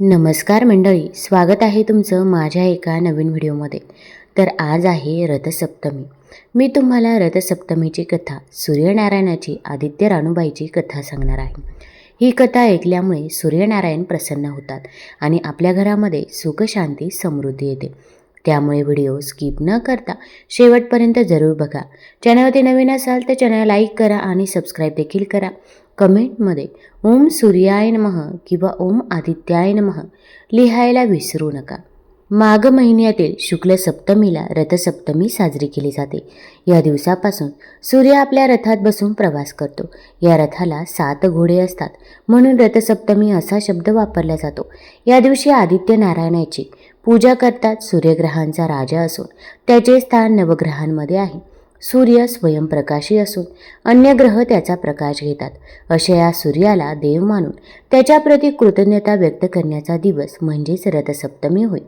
नमस्कार मंडळी स्वागत आहे तुमचं माझ्या एका नवीन व्हिडिओमध्ये. तर आज आहे रथसप्तमी. मी तुम्हाला रथसप्तमीची कथा सूर्यनारायणाची आदित्य राणूबाईची कथा सांगणार आहे. ही कथा ऐकल्यामुळे सूर्यनारायण प्रसन्न होतात आणि आपल्या घरामध्ये सुखशांती समृद्धी येते. त्यामुळे व्हिडिओ स्किप न करता शेवटपर्यंत जरूर बघा. चॅनलवरती नवीन असाल तर चॅनल लाईक करा आणि सबस्क्राईब देखील करा. कमेंटमध्ये ओम सूर्याय नमः किंवा ओम आदित्याय नमः लिहायला विसरू नका. माघ महिन्यातील शुक्ल सप्तमीला रथसप्तमी साजरी केली जाते. या दिवसापासून सूर्य आपल्या रथात बसून प्रवास करतो. या रथाला सात घोडे असतात. म्हणून रथसप्तमी असा शब्द वापरला जातो. या दिवशी आदित्य नारायणाची पूजा करतात सूर्यग्रहांचा राजा असून त्याचे स्थान नवग्रहांमध्ये आहे. सूर्य स्वयंप्रकाशी असून अन्य ग्रह त्याचा प्रकाश घेतात. अशा या सूर्याला देव मानून त्याच्याप्रती कृतज्ञता व्यक्त करण्याचा दिवस म्हणजेच रथसप्तमी होय.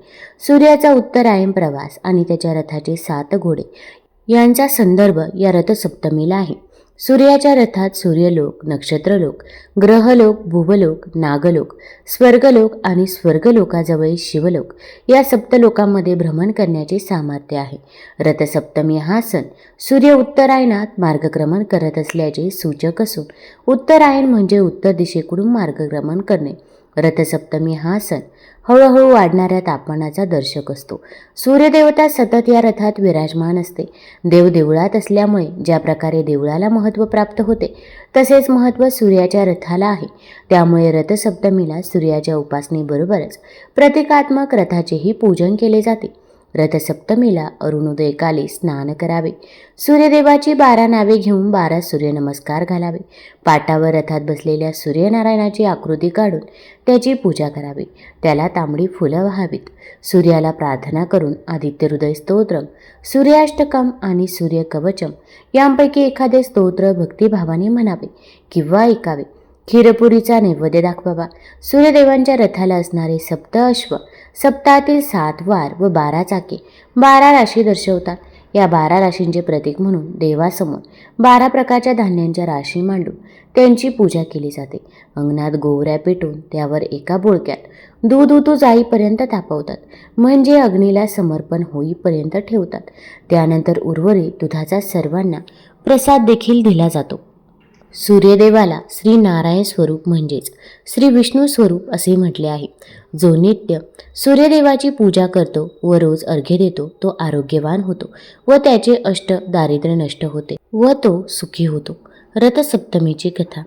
सूर्याचा उत्तरायण प्रवास आणि त्याच्या रथाचे सात घोडे यांचा संदर्भ या रथसप्तमीला आहे. सूर्याच्या रथात सूर्यलोक नक्षत्रलोक ग्रहलोक भुवलोक नागलोक स्वर्गलोक आणि स्वर्गलोकाजवळ शिवलोक या सप्तलोकांमध्ये भ्रमण करण्याचे सामर्थ्य आहे. रथसप्तमी हा सण सूर्य उत्तरायणात मार्गक्रमण करत असल्याचे सूचक असून उत्तरायण म्हणजे उत्तर दिशेकडून मार्गक्रमण करणे. रथसप्तमी हा सण हळूहळू वाढणाऱ्या तापमानाचा दर्शक असतो. सूर्यदेवता सतत या रथात विराजमान असते. देव देवळात असल्यामुळे ज्या प्रकारे देवळाला महत्त्व प्राप्त होते तसेच महत्त्व सूर्याच्या रथाला आहे. त्यामुळे रथसप्तमीला सूर्याच्या उपासनेबरोबरच प्रतिकात्मक रथाचेही पूजन केले जाते. रथसप्तमीला अरुणोदयकाली स्नान करावे. सूर्यदेवाची बारा नावे घेऊन बारा सूर्यनमस्कार घालावे. पाटावर रथात बसलेल्या सूर्यनारायणाची आकृती काढून त्याची पूजा करावी. त्याला तांबडी फुलं व्हावीत. सूर्याला प्रार्थना करून आदित्य हृदय स्तोत्रम सूर्याष्टकम आणि सूर्यकवचम यांपैकी एखादे स्तोत्र भक्तिभावाने म्हणावे किंवा ऐकावे. खीरपुरीचा नैवेद्य दाखवावा सूर्यदेवांच्या रथाला असणारे सप्त अश्व सप्ताहातील सात वार व बारा चाके बारा राशी दर्शवतात. या बारा राशींचे प्रतीक म्हणून देवासमोर बारा प्रकारच्या धान्यांच्या राशी मांडून त्यांची पूजा केली जाते. अंगणात गोवऱ्या पेटून त्यावर एका बोळक्यात दूध उतू जाईपर्यंत तापवतात. म्हणजे अग्नीला समर्पण होईपर्यंत ठेवतात. त्यानंतर उर्वरित दुधाचा सर्वांना प्रसाद देखील दिला जातो. सूर्यदेवाला श्री नारायण स्वरूप म्हणजेच श्री विष्णू स्वरूप असे म्हटले आहे. जो नित्य सूर्यदेवाची पूजा करतो व रोज अर्घ्य देतो तो आरोग्यवान होतो व त्याचे अष्ट दारिद्र्य नष्ट होते व तो सुखी होतो. रथसप्तमीची कथा.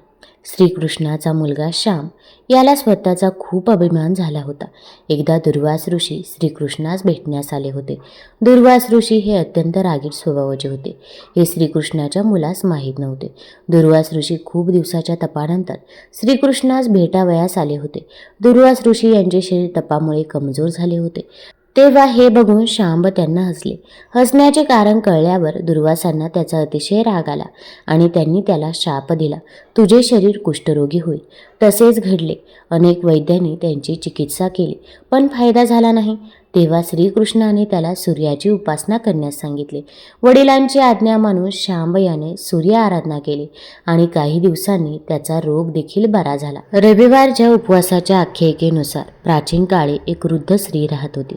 श्रीकृष्णाचा मुलगा श्याम याला स्वतःचा खूप अभिमान झाला होता. एकदा दुर्वास ऋषी श्रीकृष्णास भेटण्यास आले होते. दुर्वास ऋषी हे अत्यंत रागीट स्वभावाचे होते. हे श्रीकृष्णाच्या मुलास माहीत नव्हते. दुर्वास ऋषी खूप दिवसाच्या तपानंतर श्रीकृष्णास भेटावयास आले होते. दुर्वास ऋषी यांचे शरीर तपामुळे कमजोर झाले होते. तेव्हा हे बघून शांब त्यांना हसले. हसण्याचे कारण कळल्यावर दुर्वासांना त्याचा अतिशय राग आला आणि त्यांनी त्याला शाप दिला. तुझे शरीर कुष्ठरोगी होईल. तसेच घडले. अनेक वैद्यांनी त्यांची चिकित्सा केली. पण फायदा झाला नाही. तेव्हा श्रीकृष्णाने त्याला सूर्याची उपासना करण्यास सांगितले. वडिलांची आज्ञा मानून शांब याने सूर्य आराधना केली आणि काही दिवसांनी त्याचा रोग देखील बरा झाला. रविवारच्या उपवासाच्या आख्यायिकेनुसार प्राचीन काळी एक वृद्ध स्त्री राहत होती.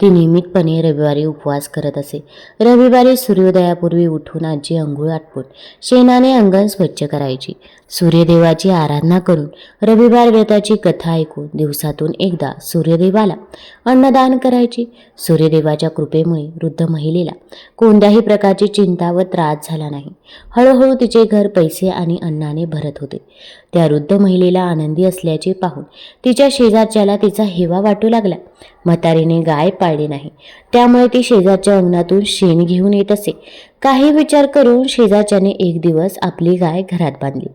ती नियमितपणे रविवारी उपवास करत असे. रविवारी सूर्योदयापूर्वी उठून आजी अंघोळ आटपून शेणाने अंगण स्वच्छ करायची. सूर्यदेवाची आराधना करून रविवार व्रताची कथा ऐकून दिवसातून एकदा सूर्यदेवाला अन्नदान करायची सूर्यदेवाच्या कृपेमुळे वृद्ध महिलेला कोणत्याही प्रकारची चिंता व त्रास झाला नाही. हळूहळू तिचे घर पैसे आणि अन्नाने भरत होते. त्या वृद्ध महिलेला आनंदी असल्याचे पाहून तिच्या शेजारच्याला तिचा हेवा वाटू लागला. म्हातारीने गाय पाळली नाही. त्यामुळे ती शेजारच्या अंगणातून शेण घेऊन येत असे. काही विचार करून शेजारच्याने एक दिवस आपली गाय घरात बांधली.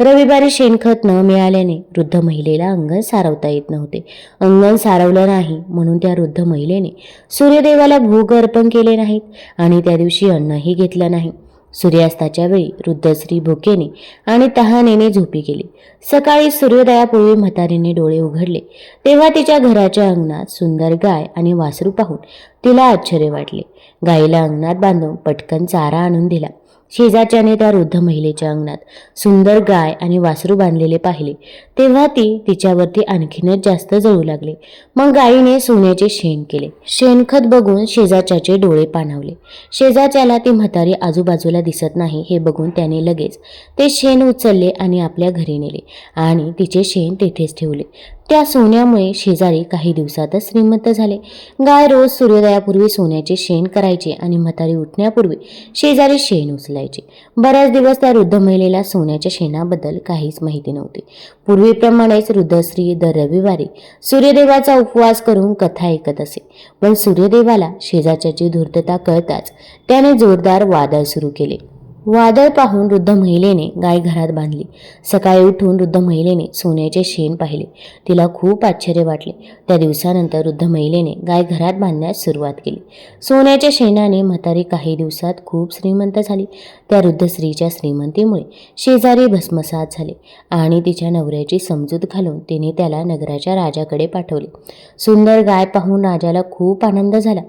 रविवारी शेणखत न मिळाल्याने वृद्ध महिलेला अंगण सारवता येत नव्हते. अंगण सारवलं नाही म्हणून त्या वृद्ध महिलेने सूर्यदेवाला भूग अर्पण केले नाहीत आणि त्या दिवशी अन्नही घेतलं नाही. सूर्यास्ताच्या वेळी वृद्धश्री भुकेने आणि तहानेने झोपी गेली. सकाळी सूर्योदयापूर्वी म्हातारीने डोळे उघडले. तेव्हा तिच्या घराच्या अंगणात सुंदर गाय आणि वासरू पाहून तिला आश्चर्य वाटले. गाईला अंगणात बांधून पटकन चारा आणून दिला. शेजाच्याने त्या वृद्ध महिलेच्या अंगणात सुंदर गाय आणि वासरू बांधलेले पाहिले. तेव्हा ती तिच्यावरती आणखीनच जास्त जळू लागले. मग गायीने सोन्याचे शेण केले. शेणखत बघून शेजाच्याचे डोळे पाणावले. शेजाच्याला ती म्हातारी आजूबाजूला दिसत नाही हे बघून त्याने लगेच ते शेण उचलले आणि आपल्या घरी नेले आणि तिचे शेण तेथेच ठेवले. त्या सोन्यामुळे शेजारी काही दिवसातच श्रीमंत झाले. गाय रोज सूर्योदयापूर्वी सोन्याचे शेण करायचे आणि म्हातारी उठण्यापूर्वी शेजारी शेण उचलायचे. बऱ्याच दिवस त्या वृद्ध महिलेला सोन्याच्या शेणाबद्दल काहीच माहिती नव्हती. पूर्वीप्रमाणेच वृद्धश्री दर रविवारी सूर्यदेवाचा उपवास करून कथा ऐकत असे. पण सूर्यदेवाला शेजारच्याची धूर्तता कळताच त्याने जोरदार वादळ सुरू केले. वादळ पाहून वृद्ध महिलेने गाय घरात बांधली. सकाळी उठून वृद्ध महिलेने सोन्याचे शेण पाहिले. तिला खूप आश्चर्य वाटले. त्या दिवसानंतर वृद्ध महिलेने गाय घरात बांधण्यास सुरुवात केली. सोन्याच्या शेणाने म्हातारी काही दिवसात खूप श्रीमंत झाली. त्या वृद्ध स्त्रीच्या श्रीमंतीमुळे शेजारी भस्मसात झाले आणि तिच्या नवऱ्याची समजूत घालून तिने त्याला नगराच्या राजाकडे पाठवले. सुंदर गाय पाहून राजाला खूप आनंद झाला.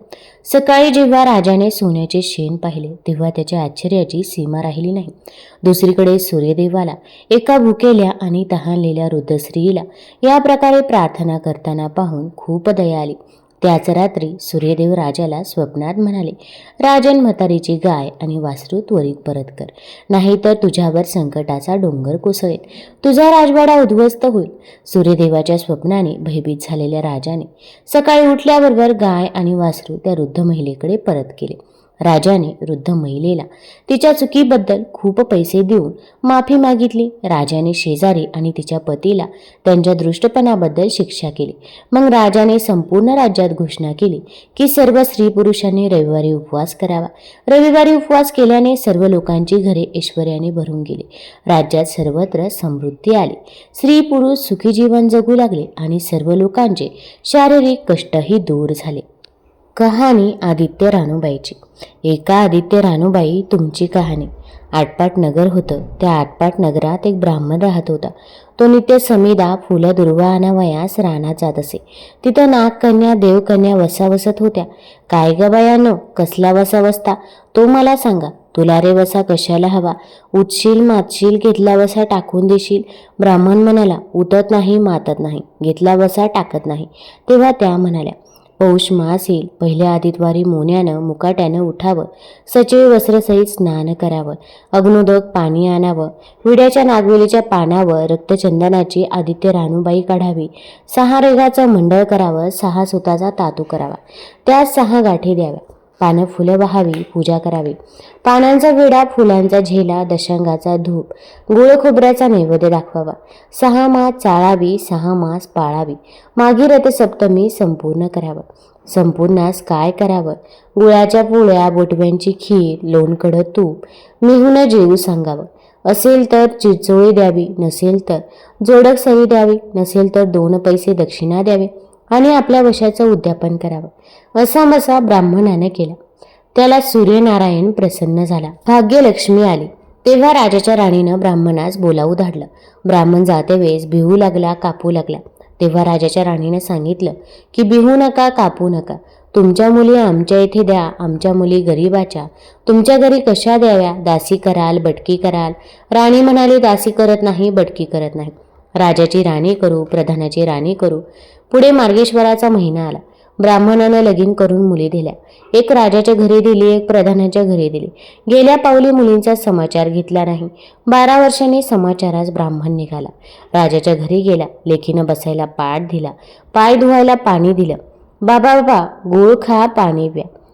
सकाळी जेव्हा राजाने सोन्याचे शेण पाहिले तेव्हा त्याच्या आश्चर्याची सीमा राहिली नाही. दुसरीकडे सूर्यदेवाला एका भुकेल्या आणि तहानलेल्या रुद्रश्रीला या प्रकारे प्रार्थना करताना पाहून खूप दया आली. त्याच रात्री सूर्यदेव राजाला स्वप्नात म्हणाले राजन म्हातारीची गाय आणि वासरू त्वरित परत कर. नाहीतर तुझ्यावर संकटाचा डोंगर कोसळेल. तुझा राजवाडा उद्ध्वस्त होईल. सूर्यदेवाच्या स्वप्नाने भयभीत झालेल्या राजाने सकाळी उठल्याबरोबर गाय आणि वासरू त्या वृद्ध महिलेकडे परत केले. राजाने वृद्ध महिलेला तिच्या चुकीबद्दल खूप पैसे देऊन माफी मागितली. राजाने शेजारी आणि तिच्या पतीला त्यांच्या दृष्टपणाबद्दल शिक्षा केली. मग राजाने संपूर्ण राज्यात घोषणा केली की सर्व स्त्री पुरुषांनी रविवारी उपवास करावा. रविवारी उपवास केल्याने सर्व लोकांची घरे ऐश्वर्याने भरून गेली. राज्यात सर्वत्र समृद्धी आली. स्त्री पुरुष सुखी जीवन जगू लागले आणि सर्व लोकांचे शारीरिक कष्टही दूर झाले. कहाणी आदित्य रानूबाईची एका आदित्य रानूबाई तुमची कहाणी. आटपाट नगर होतं. त्या आटपाट नगरात एक ब्राह्मण राहत होता. तो नित्य समीदा फुलं दुर्वा आणावयास रानात जात असे. तिथं नागकन्या देवकन्या वसा वसत होत्या. काय ग बायानो कसला वसा वसता तो मला सांगा. तुला रे वसा कशाला हवा? उठशील मातशील घेतला वसा टाकून देशील? ब्राह्मण म्हणाला उतत नाही मातत नाही. घेतला वसा टाकत नाही. तेव्हा त्या म्हणाल्या पौष मास येईल. पहिल्या आदितवारी मोन्यानं मुकाट्यानं उठावं. सचिव वस्त्रसहित स्नान करावं. अग्नोदक पाणी आणावं. विड्याच्या नागवेलीच्या पानावर रक्तचंदनाची आदित्य रानूबाई काढावी. सहा रेगाचं मंडळ करावं. सहा सुताचा तातू करावा. त्यात सहा गाठी द्याव्या. पानं फुलं वाहावी पूजा करावी. पानांचा विडा फुलांचा झेला दशांगाचा धूप गुळ खोबऱ्याचा नैवेद्य दाखवावा. सहा मास चाळावी सहा मास पाळावी. मागी रथसप्तमी संपूर्ण करावं. संपूर्णास काय करावं? गुळाच्या पोळ्या बोटव्यांची खीर लोणकडं तूप मिहून जेवू सांगावं. असेल तर चिचोळी द्यावी नसेल तर जोडक सही द्यावी नसेल तर दोन पैसे दक्षिणा द्यावे आणि आपल्या वशाचं उद्यापन करावं. असा मसा ब्राह्मणाने केला. त्याला सूर्यनारायण प्रसन्न झाला. भाग्यलक्ष्मी आली. तेव्हा राजाच्या राणीनं ब्राह्मणास बोलावू धाडलं. ब्राह्मण जाते वेळेस भिवू लागला कापू लागला. तेव्हा राजाच्या राणीनं सांगितलं की बिहू नका कापू नका. तुमच्या मुली आमच्या इथे द्या आमच्या मुली गरीबाच्या. तुमच्या घरी कशा द्याव्या? दासी कराल बटकी कराल. राणी म्हणाली दासी करत नाही बटकी करत नाही. राजाची राणी करू प्रधानाची राणी करू. पुढे मार्गेश्वराचा महिना आला. ब्राह्मणानं लगीन करून मुली दिल्या. एक राजाच्या घरी दिली एक प्रधानाच्या घरी दिली. गेल्या पावली मुलींचा समाचार घेतला नाही. बारा वर्षांनी समाचारास ब्राह्मण निघाला. राजाच्या घरी गेला. लेखीनं बसायला पाठ दिला. पाय धुवायला पाणी दिलं. बाबा बाबा गुळ खा पाणी प्या.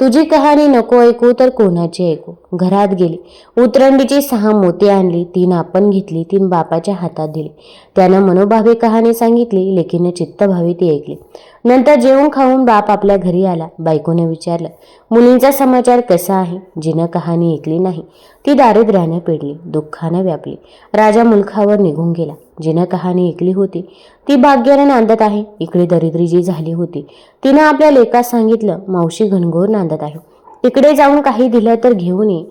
तुझी कहाणी नको ऐकू तर कोणाची ऐकू? घरात गेली. उतरंडीची सहा मोती आणली. तीन आपण घेतली. तीन बापाच्या हातात दिली. त्यानं मनोभावे कहाणी सांगितली. लेकीनं चित्तभावी ती ऐकली. नंतर जेवून खाऊन बाप आपल्या घरी आला. बायकोने विचारलं मुलींचा समाचार कसा आहे? जिनं कहाणी ऐकली नाही ती दारिद्र्यानं पेडली दुःखानं व्यापली. राजा मुलखावर निघून गेला. जिनं कहाणी ऐकली होती ती भाग्याने नांदत आहे. इकडे दरिद्री जी झाली होती. तिनं आपल्या लेखात सांगितलं मावशी घनघोर नांदत आहे. इकडे जाऊन काही दिलं तर घेऊन ये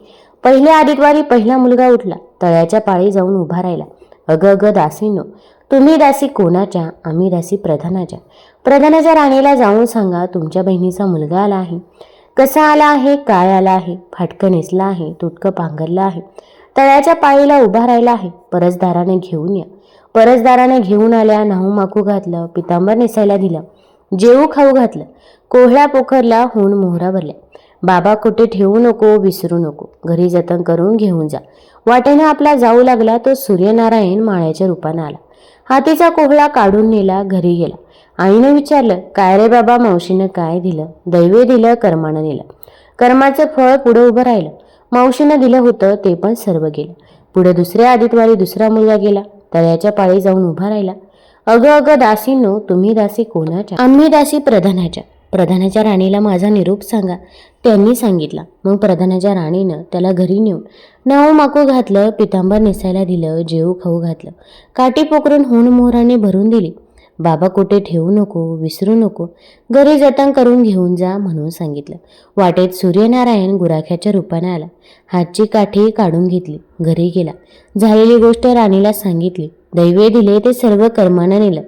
पहिल्या आदितवारी पहिला मुलगा उठला. तळ्याच्या पाळी जाऊन उभा राहिला. अग अग दासीनो तुम्ही दासी कोणाच्या? आम्ही दासी प्रधानाच्या. प्रधानाच्या राणीला जाऊन सांगा तुमच्या बहिणीचा मुलगा आला आहे. कसा आला आहे? काय आला आहे? फाटकं नेसला आहे तुटकं पांघरलं आहे. तळ्याच्या पाळीला उभा राहिला आहे. परसदाराने घेऊन या. परसदाराने घेऊन आल्या नाहू माकू घातलं पितांबर नेसायला दिलं जेवू खाऊ घातलं कोहळ्या पोखरला होऊन मोहरा भरल्या. बाबा कुठे ठेवू नको विसरू नको. घरी जतन करून घेऊन जा. वाटेने आपला जाऊ लागला तो सूर्यनारायण माळ्याच्या रूपानं आला. हातीचा कोहळा काढून नेला घरी गेला. आईनं विचारलं काय रे बाबा मावशीनं काय दिलं? दैवे दिलं कर्मानं नेलं. कर्माचं फळ पुढं उभं राहिलं. मावशीनं दिलं होतं ते पण सर्व गेलं. पुढे दुसऱ्या आदितवारी दुसरा मुलगा गेला तळ्याच्या पाळी जाऊन उभा राहिला. अगं अगं दासीनो तुम्ही दासी कोणाच्या? आम्ही दासी प्रधानाच्या. प्रधानाच्या राणीला माझा निरोप सांगा. त्यांनी सांगितला. मग प्रधानाच्या राणीनं त्याला घरी नेऊन नाव माकू घातलं पितांबर नेसायला दिलं जेऊ खाऊ घातलं. काठी पोकरून होऊन मोहराने भरून दिली. बाबा कुठे ठेवू नको विसरू नको घरी जतन करून घेऊन जा म्हणून सांगितलं. वाटेत सूर्यनारायण गुराख्याच्या रूपाने आला. हातची काठी काढून घेतली. घरी गेला. झालेली गोष्ट राणीला सांगितली. दैवे दिले ते सर्व कर्मानं नेलं.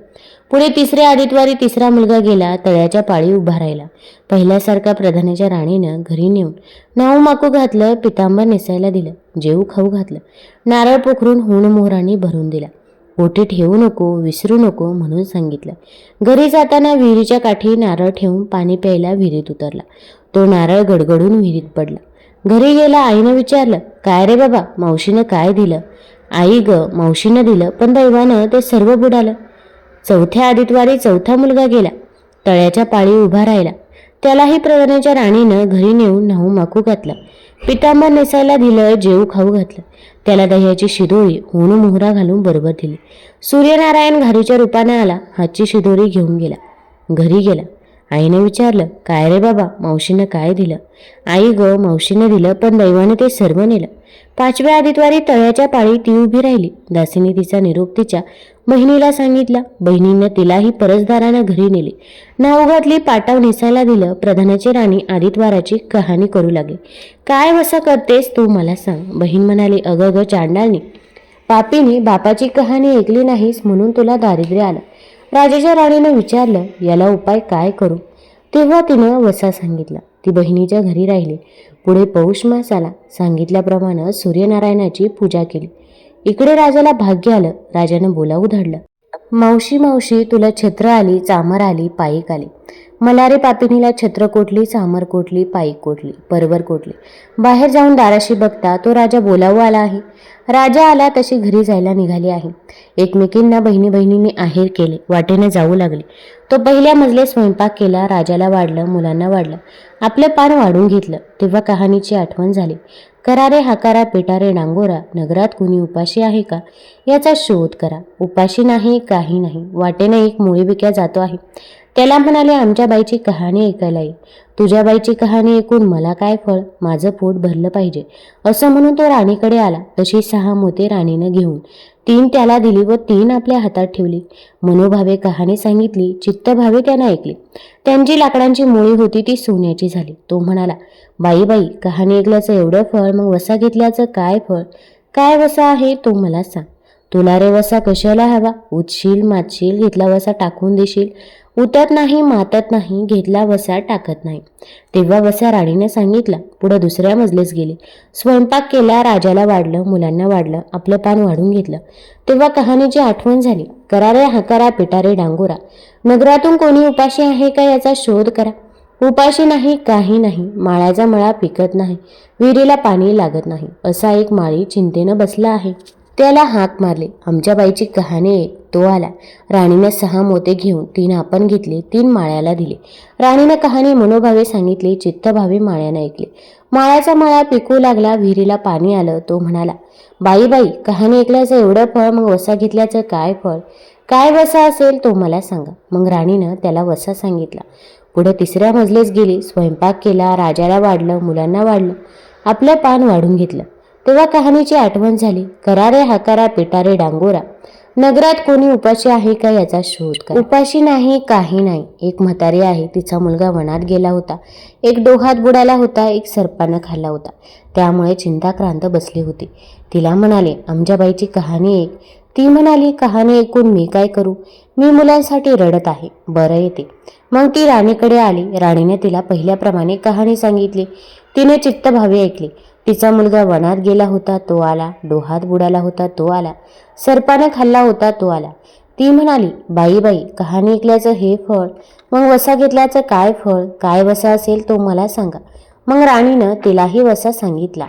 पुढे तिसऱ्या आदितवारी तिसरा मुलगा गेला तळ्याच्या पाळी उभा राहिला. पहिल्यासारखा प्रधानाच्या राणीनं घरी नेऊन नाऊ माकू घातलं पितांबर नेसायला दिलं जेऊ खाऊ घातलं नारळ पोखरून हुण मोहरांनी भरून दिला. ओटी ठेवू नको विसरू नको म्हणून सांगितलं. घरी जाताना विहिरीच्या काठी नारळ ठेवून पाणी प्यायला विहिरीत उतरला. तो नारळ गडगडून विहिरीत पडला. घरी गेला आईनं विचारलं काय रे बाबा मावशीनं काय दिलं? आई ग मावशीनं दिलं पण दैवानं ते सर्व बुडालं. चौथ्या आदितवारी चौथा मुलगा गेला. तळ्याच्या पाळी उभा राहिला. त्यालाही प्रधानाच्या राणीनं घरी नेऊन नाहू माकू घातला. पितांबर नेसायला दिलं जेऊ खाऊ घातलं. त्याला दह्याची शिदोरी होणू मोहरा घालून बरोबर दिली. सूर्यनारायण घारीच्या रूपाने आला. हातची शिदोरी घेऊन गेला. घरी गेला. आईने विचारलं काय रे बाबा मावशीनं काय दिलं? आई ग मावशीनं दिलं पण दैवाने ते सर्व नेलं. पाचव्या आदितवारी तळ्याच्या पाळी ती उभी राहिली. दासीने तिचा निरोप तिच्या बहिणीला सांगितला. बहिणीनं तिलाही परसदारानं घरी नेले. नाव घातली पाटाव नेसायला दिलं. प्रधानाची राणी आदितवाराची कहाणी करू लागली. काय वसा करतेस तू मला सांग. बहीण म्हणाली अगं ग चांडाळनी पापीने बापाची कहाणी ऐकली नाहीस म्हणून तुला दारिद्र्य आलं. राजाच्या राणीनं विचारलं याला उपाय काय करू? तेव्हा तिनं वसा सांगितला. ती बहिणीच्या घरी राहिली. पुढे पौष मास आला. सांगितल्याप्रमाणे सूर्यनारायणाची पूजा केली. इकडे राजाला भाग्य आलं. राजानं बोलावू धडलं. मावशी मावशी तुला छत्र आली चामर आली पायीक आली. मला रे पापिनीला छत्र कोटली चामर कोटली पायी कोटली परवर कोटली बाहेर जाऊन दाराशी बघता तो राजा बोलावू आला आहे. राजा आला तशी घरी जायला निघाली आहे. एकमेकींना बहिणी बहिणींनी आहेर केले वाटेने जाऊ लागले. तो पहिल्या मजले स्वयंपाक केला राजाला वाढलं मुलांना वाढलं. आपलं पान वाढून घेतलं तेव्हा कहाणीची आठवण झाली. करारे हाकारा पेटारे डांगोरा नगरात कुणी उपाशी आहे का? याचा शोध करा. उपाशी नाही काही नाही. वाटेने एक मोळीबिक्या जातो आहे. त्याला म्हणाले आमच्या बाईची कहाणी ऐकायला ये. तुझ्या बाईची कहाणी ऐकून मला काय फळ? माझं पोट भरलं पाहिजे. असं म्हणून तो राणीकडे आला. तशी सहा मोते राणीनं घेऊन तीन त्याला दिली व तीन आपल्या हातात ठेवली. मनोभावे कहाणी सांगितली चित्तभावे त्यानं ऐकली. त्यांची लाकडांची मुळी होती ती सोन्याची झाली. तो म्हणाला बाई बाई कहाणी ऐकल्याचं एवढं फळ मग वसा घेतल्याचं काय फळ? काय वसा आहे तो मला सांग. तुला रे वसा कशाला हवा? उचशील माचशील घेतला वसा टाकून देशील. उतत नाही मातत नाही घेतला वसा टाकत नाही. तेव्हा वसा राणीने सांगितलं पुढं दुसऱ्या मजलेस गेले. स्वयंपाक केला राजाला वाढलं मुलांना वाढलं आपलं पान वाढून घेतलं. तेव्हा कहाणीची आठवण झाली. करारे हकारा पिटारे डांगोरा. नगरातून कोणी उपाशी आहे का याचा शोध करा. उपाशी नाही काही नाही. माळ्याचा मळा पिकत नाही. विहिरीला पाणी लागत नाही. असा एक माळी चिंतेनं बसला आहे. त्याला हाक मारली. आमच्या बाईची कहाणी आहे तो आला. राणीनं सहा मोते घेऊन तीन आपण घेतले तीन माळ्याला दिले. राणीनं कहाणी मनोभावे सांगितली चित्तभावे माळ्यानं ऐकले. माळ्याचा माळा पिकू लागला विहिरीला पाणी आलं तो म्हणाला बाई बाई कहाणी ऐकल्याचं एवढं फळ मग वसा घेतल्याचं काय फळ? काय वसा असेल तो मला सांगा. मग राणीनं त्याला वसा सांगितला. पुढे तिसऱ्या मजलेच गेली स्वयंपाक केला राजाला वाढलं मुलांना वाढलं. आपलं पान वाढून घेतलं. तेव्हा कहाणीची आठवण झाली. करारे हाकारा पिटारे डांगोरा. नगरात कोणी उपाशी आहे का याचा शोध करा. उपाशी नाही काही नाही. एक म्हातारी आहे. तिचा मुलगा वनात गेला होता. एक डोहात बुडाला होता. एक सर्पानं खाल्ला होता. त्यामुळे चिंताक्रांत बसली होती. तिला म्हणाले आमच्याबाईची कहाणी ऐक ती म्हणाली कहाणी ऐकून मी काय करू? मी मुलांसाठी रडत आहे. बरं येते. मग ती राणीकडे आली. राणीने तिला पहिल्याप्रमाणे कहाणी सांगितली. तिने चित्तभावे ऐकली. तिचा मुलगा वनात गेला होता तो आला. डोहात बुडाला होता तो आला. सर्पानं खाल्ला होता तो आला. ती म्हणाली बाई बाई कहाणी ऐकल्याचं हे फळ मग वसा घेतल्याचं काय फळ? काय वसा असेल तो मला सांगा. मग राणीनं तिलाही वसा सांगितला.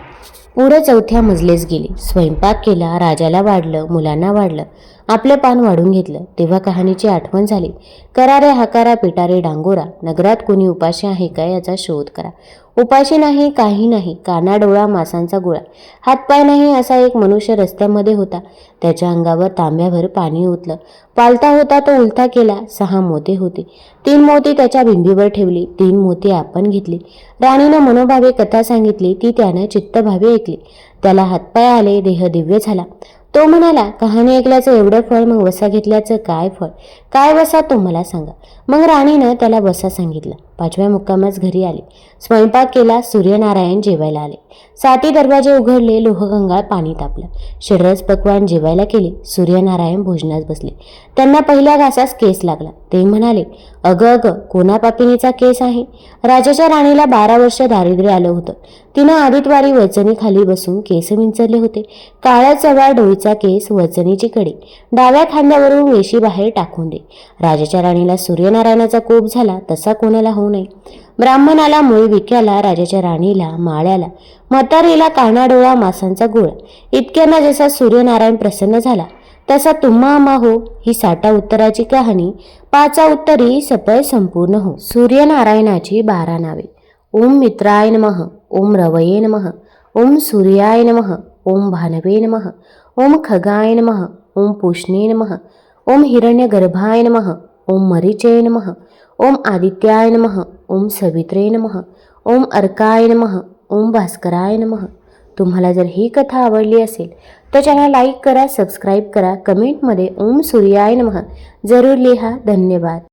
पुढे चौथ्या मजलेस गेली. स्वयंपाक केला राजाला वाढलं मुलांना वाढलं. आपलं पान वाढून घेतलं. तेव्हा कहाणीची आठवण झाली. करारे हकारा पिटारे डांगोरा. नगरात कोणी उपाशी आहे का याचा शोध करा. उपाशी नाही काही नाही. काना डोळा मासांचा गोळा. हातपाय नाही असा एक मनुष्य रस्त्यामध्ये होता. त्याच्या अंगावर तांब्याभर पाणी ओतलं. पालता होता तो उलथा केला. सहा मोती होते. तीन मोती त्याच्या बिंबीवर ठेवली. तीन मोती आपण घेतली. राणीनं मनोभावे कथा सांगितली. ती त्यानं चित्तभावे ऐकली. त्याला हातपाय आले. देह दिव्य झाला. तो म्हणाला कहाणी ऐकल्याचं एवढं फळ मग वसा घेतल्याचं काय फळ? काय वसा तो मला सांगा. मग राणीनं त्याला बसा सांगितलं. पाचव्या मुक्कामच घरी आले. स्वयंपाक केला सूर्यनारायण जेवायला आले. साती दरवाजे उघडले लोहगंगाळ पाणी तापलं. शिरस पकवान जेवायला केले सूर्यनारायण भोजनास बसले. त्यांना पहिल्या घासास केस लागला. ते म्हणाले अगं अगं कोणा पापिनीचा केस आहे? राजाच्या राणीला बारा वर्ष दारिद्र्य आलं होतं. तिनं आदितवारी वचनी खाली बसून केस विंचरले होते. काळ्या चव्या डोईचा केस वचनीची कडे. डाव्या खांद्यावरून वेशी बाहेर टाकून दे. राजाच्या राणीला सूर्य सत्यनारायणाचा कोप झाला तसा कोणाला होऊ नये. ब्राह्मणाला मुळी विक्याला राजाच्या राणीला माळ्याला. म्हातारीला काना डोळा मासांचा गोळा. इतक्यांना जसा सूर्यनारायण प्रसन्न झाला तसा तुम्हा आम्हा हो ही साठा उत्तराची कहाणी. पाचा उत्तरी सपय संपूर्ण हो. सूर्यनारायणाची बारा नावे. ओम मित्राय नमः ओम रवये नमः ओम सूर्याय नमः ओम भानवे नमः ओम खगाय नमः ओम पुष्णे नमः ओम हिरण्यगर्भाय नमः ओम मरीचय नम ओम आदित्याय नम ओम सवित्रे नम ओम अर्काय नम ओम भास्कराय नम. तुम्हाला जर ही कथा आवडली असेल तर चॅनल लाईक करा सबस्क्राईब करा कमेंटमध्ये ओम सूर्याय नम. जरूर लिहा. धन्यवाद.